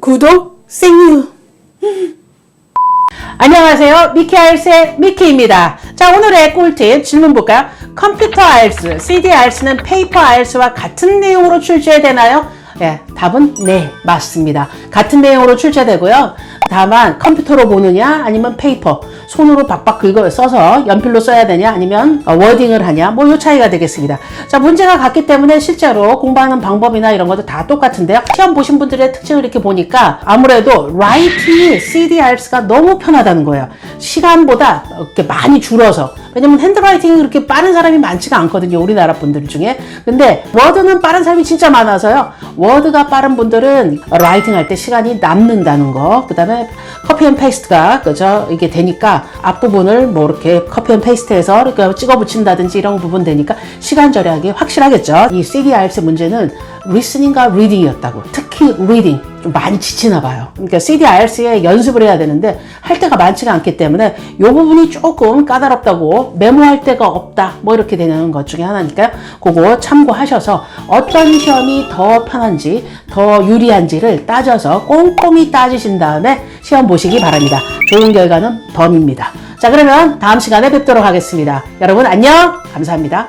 구독, 생유. 안녕하세요. 미키 알스의 미키입니다. 자, 오늘의 꿀팁 질문 볼까요? 컴퓨터 알스, CD 알스는 페이퍼 알스와 같은 내용으로 출제해야 되나요? 예, 답은 네, 맞습니다. 같은 내용으로 출제되고요. 다만 컴퓨터로 보느냐 아니면 페이퍼 손으로 박박 긁어 써서 연필로 써야 되냐 아니면 어, 워딩을 하냐 뭐 요 차이가 되겠습니다. 자 문제가 같기 때문에 실제로 공부하는 방법이나 이런 것도 다 똑같은데요. 시험 보신 분들의 특징을 이렇게 보니까 아무래도 라이팅이 CDR스가 너무 편하다는 거예요. 시간보다 이렇게 많이 줄어서 왜냐면 핸드라이팅이 그렇게 빠른 사람이 많지가 않거든요. 우리나라 분들 중에. 근데 워드는 빠른 사람이 진짜 많아서요. 워드가 빠른 분들은 라이팅 할 때 시간이 남는다는 거. 그 다음에 커피 앤 페이스트가 그죠? 이게 되니까 앞부분을 뭐 이렇게 커피 앤 페이스트해서 이렇게 찍어 붙인다든지 이런 부분 되니까 시간 절약이 확실하겠죠. 이 CDRS 문제는 리스닝과 리딩이었다고. 특 히 리딩. 좀 많이 지치나 봐요. 그러니까 CDRC에 연습을 해야 되는데 할 때가 많지가 않기 때문에 이 부분이 조금 까다롭다고 메모할 데가 없다. 뭐 이렇게 되는 것 중에 하나니까요. 그거 참고하셔서 어떤 시험이 더 편한지 더 유리한지를 따져서 꼼꼼히 따지신 다음에 시험 보시기 바랍니다. 좋은 결과는 범입니다. 자 그러면 다음 시간에 뵙도록 하겠습니다. 여러분 안녕 감사합니다.